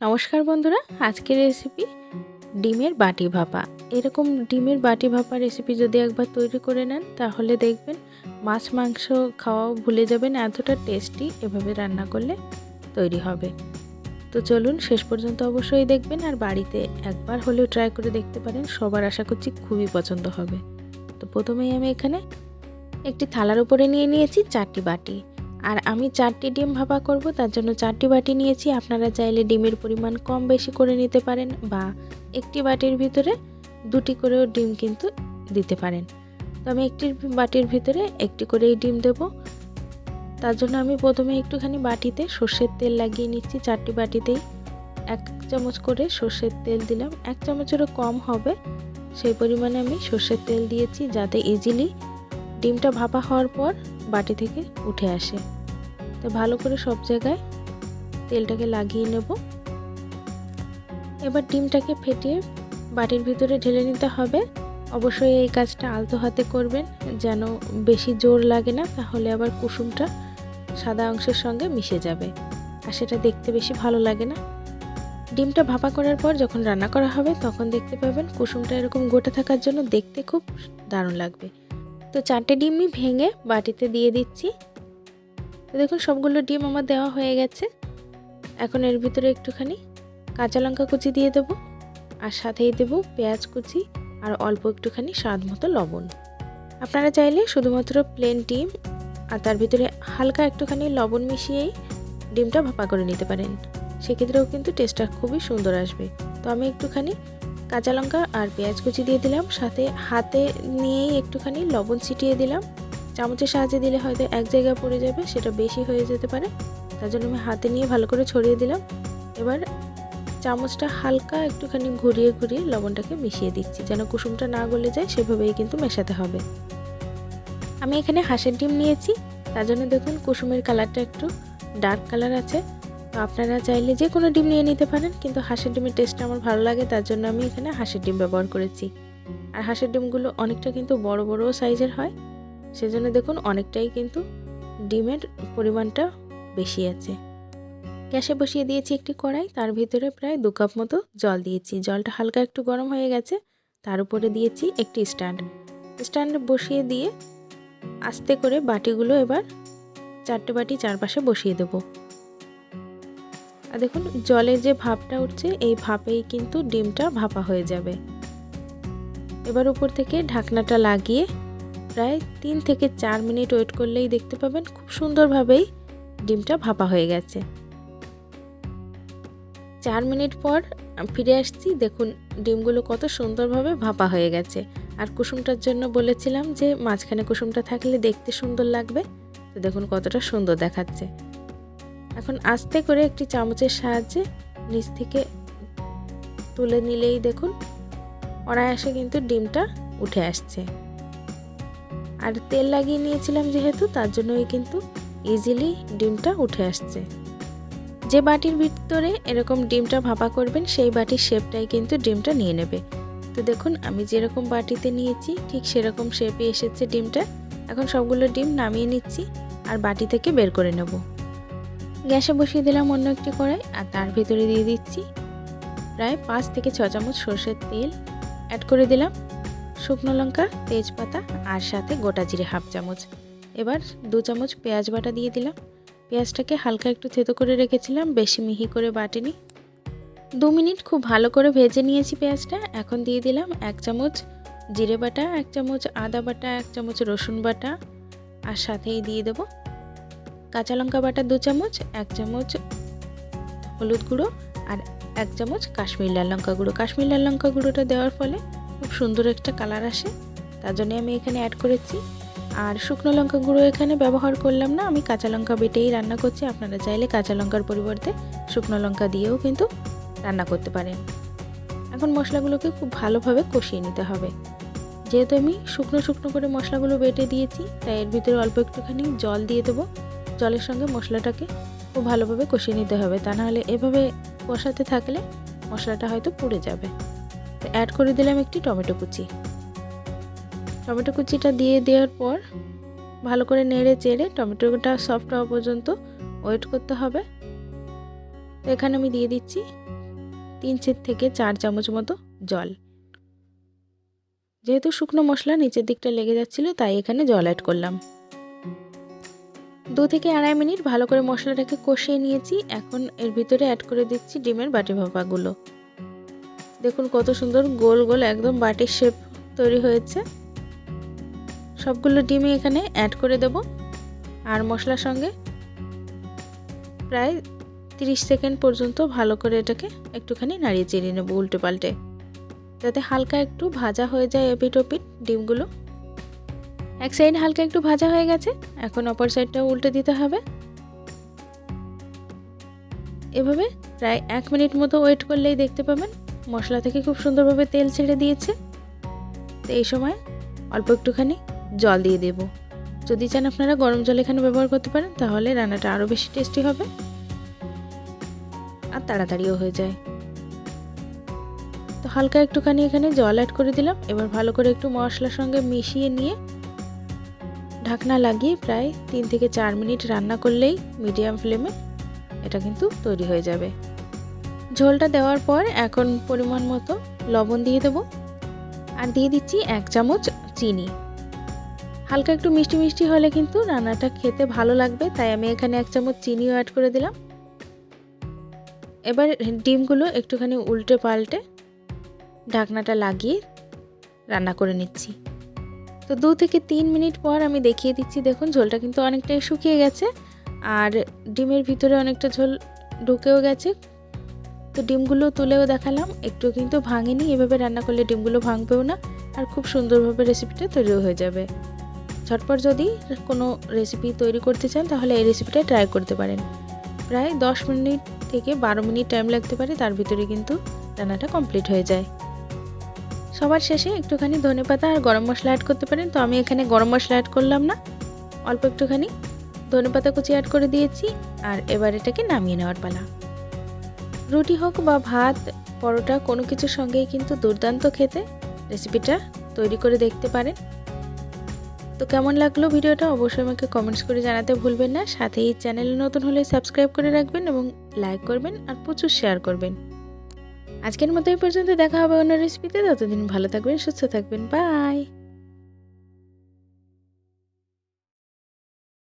নমস্কার বন্ধুরা, আজকের রেসিপি ডিমের বাটি ভাপা। এরকম ডিমের বাটি ভাপা রেসিপি যদি একবার তৈরি করে নেন, তাহলে দেখবেন মাছ, মাংস খাওয়াও ভুলে যাবেন, এতটা টেস্টি এভাবে রান্না করলে তৈরি হবে। তো চলুন, শেষ পর্যন্ত অবশ্যই দেখবেন আর বাড়িতে একবার হলেও ট্রাই করে দেখতে পারেন, সবার আশা করছি খুবই পছন্দ হবে। তো প্রথমেই আমি এখানে একটি থালার উপরে নিয়ে নিয়েছি চারটি বাটি। আর আমি চারটি ডিম ভাপা করব, তার জন্য চারটি বাটি নিয়েছি। আপনারা চাইলে ডিমের পরিমাণ কম বেশি করে নিতে পারেন বা একটি বাটির ভিতরে দুটি করেও ডিম কিন্তু দিতে পারেন। তো আমি একটি বাটির ভিতরে একটি করেই ডিম দেব। তার জন্য আমি প্রথমে একটুখানি বাটিতে সর্ষের তেল লাগিয়ে নিচ্ছি। চারটি বাটিতেই এক চামচ করে সর্ষের তেল দিলাম। এক চামচেরও কম হবে। সেই পরিমাণে আমি সর্ষের তেল দিয়েছি যাতে ইজিলি ডিমটা ভাপা হওয়ার পর বাটি থেকে উঠে আসে। তো ভালো করে সব জায়গায় তেলটাকে লাগিয়ে নেব। এবার ডিমটাকে ফেটিয়ে বাটির ভিতরে ঢেলে নিতে হবে। অবশ্যই এই কাজটা আলতো হাতে করবেন, যেন বেশি জোর লাগে না, তাহলে আবার কুসুমটা সাদা অংশের সঙ্গে মিশে যাবে, আর সেটা দেখতে বেশি ভালো লাগে না। ডিমটা ভাপা করার পর যখন রান্না করা হবে, তখন দেখতে পাবেন কুসুমটা এরকম গোটা থাকার জন্য দেখতে খুব দারুণ লাগবে। তো চারটে ডিমই ভেঙে বাটিতে দিয়ে দিচ্ছি। তো দেখুন, সবগুলো ডিম আমার দেওয়া হয়ে গেছে। এখন এর ভিতরে একটুখানি কাঁচা লঙ্কা কুচি দিয়ে দেবো, আর সাথেই দেবো পেঁয়াজ কুচি আর অল্প একটুখানি স্বাদ মতো লবণ। আপনারা চাইলে শুধুমাত্র প্লেন ডিম আর তার ভিতরে হালকা একটুখানি লবণ মিশিয়েই ডিমটা ভাপা করে নিতে পারেন। সেক্ষেত্রেও কিন্তু টেস্টটা খুবই সুন্দর আসবে। তো আমি একটুখানি কাঁচা লঙ্কা আর পেঁয়াজ কুচি দিয়ে দিলাম, সাথে হাতে নিয়েই একটুখানি লবণ ছিটিয়ে দিলাম। চামচের সাহায্যে দিলে হয়তো এক জায়গায় পড়ে যাবে, সেটা বেশি হয়ে যেতে পারে। তার জন্য আমি হাতে নিয়ে ভালো করে ছড়িয়ে দিলাম। এবার চামচটা হালকা একটুখানি ঘুরিয়ে ঘুরিয়ে লবণটাকে মিশিয়ে দিচ্ছি, যেন কুসুমটা না গলে যায়, সেভাবেই কিন্তু মেশাতে হবে। আমি এখানে হাঁসের ডিম নিয়েছি। তার জন্য দেখুন, কুসুমের কালারটা একটু ডার্ক কালার আছে। তো আপনারা চাইলে যে কোনো ডিম নিয়ে নিতে পারেন, কিন্তু হাঁসের ডিমের টেস্টটা আমার ভালো লাগে, তার জন্য আমি এখানে হাঁসের ডিম ব্যবহার করেছি। আর হাঁসের ডিমগুলো অনেকটা কিন্তু বড় বড় সাইজের হয়। সেজন্য দেখুন অনেকটাই কিন্তু ডিমের পরিমাণটা বেশি আছে। গ্যাসে বসিয়ে দিয়েছি একটি কড়াই, তার ভিতরে প্রায় দু কাপ মতো জল দিয়েছি। জলটা হালকা একটু গরম হয়ে গেছে, তার উপরে দিয়েছি একটি স্ট্যান্ড। স্ট্যান্ড বসিয়ে দিয়ে আস্তে করে বাটিগুলো এবার চারটে বাটি চারপাশে বসিয়ে দেব। আর দেখুন, জলে যে ভাপটা উঠছে, এই ভাপেই কিন্তু ডিমটা ভাপা হয়ে যাবে। এবার উপর থেকে ঢাকনাটা লাগিয়ে প্রায় তিন থেকে চার মিনিট ওয়েট করলেই দেখতে পাবেন খুব সুন্দরভাবেই ডিমটা ভাপা হয়ে গেছে। চার মিনিট পর ফিরে আসছি। দেখুন, ডিমগুলো কত সুন্দরভাবে ভাপা হয়ে গেছে। আর কুসুমটার জন্য বলেছিলাম যে, মাঝখানে কুসুমটা থাকলে দেখতে সুন্দর লাগবে। তো দেখুন, কতটা সুন্দর দেখাচ্ছে। এখন আস্তে করে একটি চামচের সাহায্যে নিচ থেকে তুলে নিলেই দেখুন, অনায়াসে কিন্তু ডিমটা উঠে আসছে। আর তেল লাগিয়ে নিয়েছিলাম যেহেতু, তার জন্যই কিন্তু ইজিলি ডিমটা উঠে আসছে। যে বাটির ভিতরে এরকম ডিমটা ভাপা করবেন, সেই বাটির শেপটাই কিন্তু ডিমটা নিয়ে নেবে। তো দেখুন, আমি যেরকম বাটিতে নিয়েছি, ঠিক সেরকম শেপে এসেছে ডিমটা। এখন সবগুলো ডিম নামিয়ে নিচ্ছি আর বাটি থেকে বের করে নেব। গ্যাসে বসিয়ে দিলাম অন্য একটি কড়াই আর তার ভিতরে দিয়ে দিচ্ছি প্রায় পাঁচ থেকে ছ চামচ সর্ষের তেল। অ্যাড করে দিলাম। শুকনো লঙ্কা, তেজপাতা আর সাথে গোটা জিরে হাফ চামচ। এবার দু চামচ পেঁয়াজ বাটা দিয়ে দিলাম। পেঁয়াজটাকে হালকা একটু থেতো করে রেখেছিলাম, বেশি মিহি করে বাটিনি। দু মিনিট খুব ভালো করে ভেজে নিয়েছি পেঁয়াজটা। এখন দিয়ে দিলাম এক চামচ জিরে বাটা, এক চামচ আদা বাটা, এক চামচ রসুন বাটা আর সাথেই দিয়ে দেবো কাঁচা লঙ্কা বাটা দু চামচ, এক চামচ হলুদ গুঁড়ো আর এক চামচ কাশ্মীর লাল লঙ্কা গুঁড়ো। কাশ্মীর লাল লঙ্কা গুঁড়োটা দেওয়ার ফলে খুব সুন্দর একটা কালার আসে, তার জন্য আমি এখানে অ্যাড করেছি। আর শুকনো লঙ্কা গুঁড়ো এখানে ব্যবহার করলাম না, আমি কাঁচা লঙ্কা বেটেই রান্না করছি, আপনারা চাইলে কাঁচা লঙ্কার পরিবর্তে শুকনো লঙ্কা দিয়েও কিন্তু রান্না করতে পারেন। এখন মশলাগুলোকে খুব ভালোভাবে কষিয়ে নিতে হবে। যেহেতু আমি শুকনো শুকনো করে মশলাগুলো বেটে দিয়েছি, তাই এর ভিতরে অল্প একটুখানি জল দিয়ে দেবো। জলের সঙ্গে মশলাটাকে খুব ভালোভাবে কষিয়ে নিতে হবে, তা নাহলে এভাবে কষাতে থাকলে মশলাটা হয়তো পুড়ে যাবে। অ্যাড করে দিলাম একটি টমেটো কুচি। টমেটো কুচিটা দিয়ে দেওয়ার পর ভালো করে নেড়ে চেড়ে টমেটোটা সফট হওয়া পর্যন্ত ওয়েট করতে হবে। তো এখানে আমি দিয়ে দিচ্ছি তিন থেকে চার চামচ মতো জল। যেহেতু শুকনো মশলা নিচের দিকটা লেগে যাচ্ছিল, তাই এখানে জল অ্যাড করলাম। দু থেকে আড়াই মিনিট ভালো করে মশলাটাকে কষিয়ে নিয়েছি। এখন এর ভিতরে অ্যাড করে দিচ্ছি ডিমের বাটি ভাপাগুলো। দেখুন কত সুন্দর গোল গোল একদম বাটির শেপ তৈরি হয়েছে। সবগুলো ডিমই এখানে অ্যাড করে দেব। আর মশলার সঙ্গে প্রায় 30 সেকেন্ড পর্যন্ত ভালো করে এটাকে একটুখানি নাড়িয়ে চেড়িয়ে নেব উল্টে পাল্টে। যাতে হালকা একটু ভাজা হয়ে যায় এপিট ওপিট ডিমগুলো। এক সাইড হালকা একটু ভাজা হয়ে গেছে, এখন অপর সাইডটাও উল্টে দিতে হবে। এভাবে প্রায় এক মিনিট মতো ওয়েট করলেই দেখতে পাবেন। মশলা থেকে খুব সুন্দরভাবে তেল ছেড়ে দিয়েছে। তো এই সময় অল্প একটুখানি জল দিয়ে দেব। যদি চান আপনারা গরম জল এখানে ব্যবহার করতে পারেন, তাহলে রান্নাটা আরও বেশি টেস্টি হবে। আর তাড়াতাড়িও হয়ে যায়। তো হালকা একটুখানি এখানে জল অ্যাড করে দিলাম। এবার ভালো করে একটু মশলার সঙ্গে মিশিয়ে নিয়ে ঢাকনা লাগিয়ে প্রায় তিন থেকে চার মিনিট রান্না করলেই মিডিয়াম ফ্লেমে এটা কিন্তু তৈরি হয়ে যাবে। ঝোলটা দেওয়ার পর এখন পরিমাণ মতো লবণ দিয়ে দেবো। আর দিয়ে দিচ্ছি এক চামচ চিনি। হালকা একটু মিষ্টি মিষ্টি হলে কিন্তু রান্নাটা খেতে ভালো লাগবে, তাই আমি এখানে এক চামচ চিনিও অ্যাড করে দিলাম। এবার ডিমগুলো একটুখানি উল্টে পাল্টে ঢাকনাটা লাগিয়ে রান্না করে নিচ্ছি। তো দু থেকে তিন মিনিট পর আমি দেখিয়ে দিচ্ছি, দেখুন ঝোলটা কিন্তু অনেকটাই শুকিয়ে গেছে, আর ডিমের ভিতরে অনেকটা ঝোল ঢুকেও গেছে। তো ডিমগুলো তুলেও দেখালাম। একটু কিন্তু ভাঙেনি, এভাবে রান্না করলে ডিমগুলো ভাঙবেও না। আর খুব সুন্দরভাবে রেসিপিটা তৈরিও হয়ে যাবে। ঝটপট যদি কোনো রেসিপি তৈরি করতে চান, তাহলে এই রেসিপিটা ট্রাই করতে পারেন। প্রায় দশ মিনিট থেকে বারো মিনিট টাইম লাগতে পারে, তার ভিতরে কিন্তু রান্নাটা কমপ্লিট হয়ে যায়। সবার শেষে একটুখানি ধনে পাতা আর গরম মশলা অ্যাড করতে পারেন। তো আমি এখানে গরম মশলা অ্যাড করলাম না। অল্প একটুখানি ধনে পাতা কুচি অ্যাড করে দিয়েছি। আর এবার এটাকে নামিয়ে নেওয়ার পালা। রুটি হোক বা ভাত, পরোটা, কোনো কিছুর সঙ্গেই কিন্তু দুর্দান্ত খেতে রেসিপিটা তৈরি করে দেখতে পারেন। তো কেমন লাগল ভিডিওটা? অবশ্যই আমাকে কমেন্টস করে জানাতে ভুলবেন না। সাথে এই চ্যানেলে নতুন হলে সাবস্ক্রাইব করে রাখবেন এবং লাইক করবেন আর প্রচুর শেয়ার করবেন। আজকের মতো এই পর্যন্ত দেখা হবে অন্য রেসিপিতে ততদিন ভালো থাকবেন, সুস্থ থাকবেন। বাই